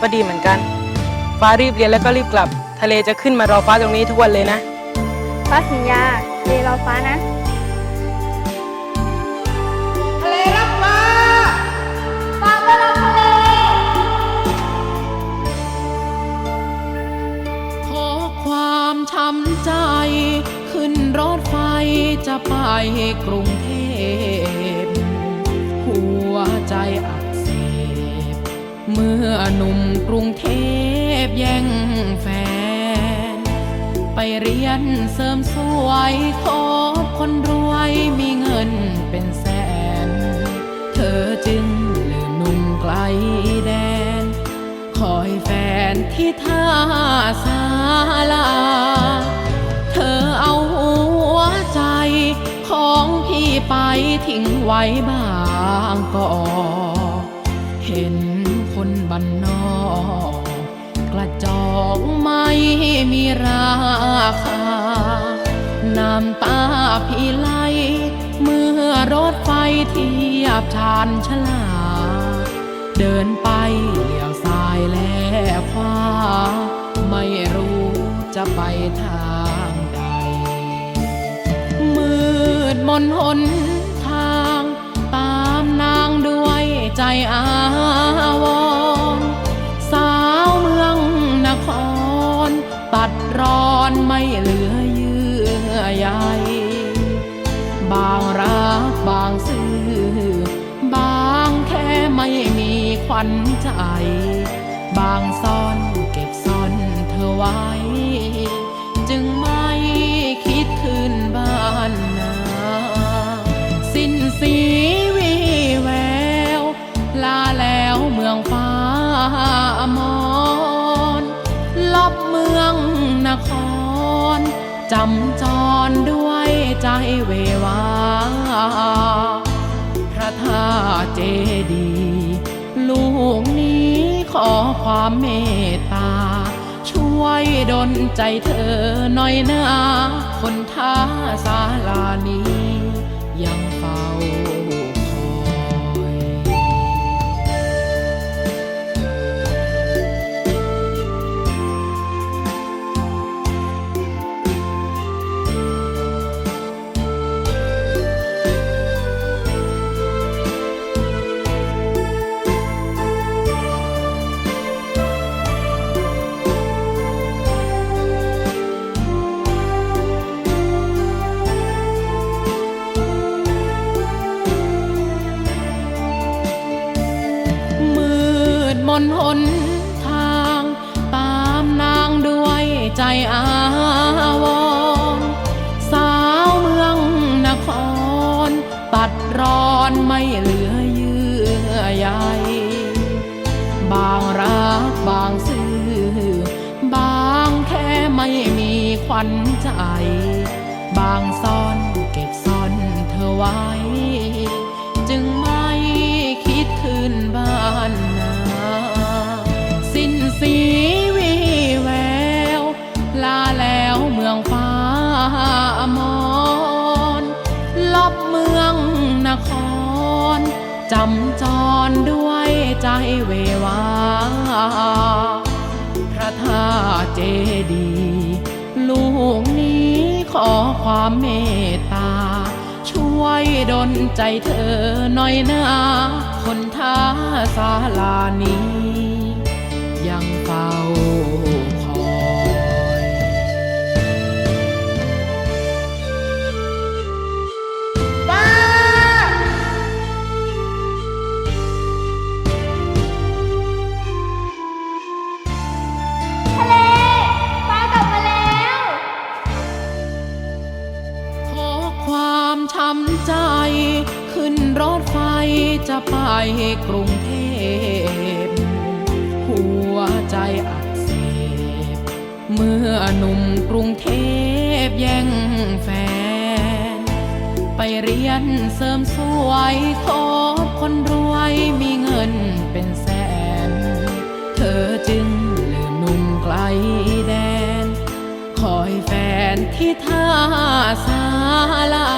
ก็ดีเหมือนกัน ฟ้ารีบเรียนแล้วก็รีบกลับ ทะเลจะขึ้นมารอฟ้าตรงนี้ทุกวันเลยนะ ฟ้าสัญญาเรรอฟ้านะ ทะเลรับฟ้า ฟ้าก็รอทะเล ขอความช้ำใจ ขึ้นรถไฟจะไปกรุงเทพหัวใจอักเสบ เมื่อหนุ่มกรุงเทพแย่งแฟน ไปเรียนเสริมสวยคบคนรวยมีเงินเป็นแสน เธอจึงลืมหนุ่มไกลแดน คอยแฟนที่ท่าสาลา เธอเอาหัวใจของพี่ไปทิ้งไว้บางกอกเห็น คนบันนอกกระจอกไม่มีราคา น้ำตาพี่ไหลเมื่อรถไฟเทียบชานชลา เดินไปเลี้ยวซ้ายแลขวาไม่รู้จะไปทางใดมืดมนหนทางตามนางด้วยใจอา ตัดรอนไม่เหลือเยื่อใยบางรักบางซื่อบางแค่ไม่มีควันใจ บางซ่อนเก็บซ่อนเธอไว้ ลบเมืองนคร จำจรด้วยใจเววา พระธาตุเจดีย์ลูกนี้ขอความเมตตา ช่วยดลใจเธอหน่อยนะคนท่าศาลานี้ยังเฝ้า นหนทาง ตามนางด้วยใจอาวรสาวเมืองนคร ตัดรอนไม่เหลือเยื่อใยบางรักบางซื่อบางแค่ไม่มีขวัญใจ บางซ่อนเก็บซ่อนเธอไว้ เมืองฟ้ามอนลบเมืองนคร จำจรด้วยใจเววา พระธาตุเจดีย์ลูกนี้ขอความเมตตา ช่วยดลใจเธอหน่อยนะคนท่าศาลานี้ ยังเฝ้า ช้ำใจ ขึ้นรถไฟจะไปกรุงเทพ หัวใจอักเสบ เมื่อหนุ่มกรุงเทพแย่งแฟน ไปเรียนเสริมสวยคบคนรวยมีเงินเป็นแสน เธอจึงลืมหนุ่มไกลแดนคอยแฟนที่ท่าสาลา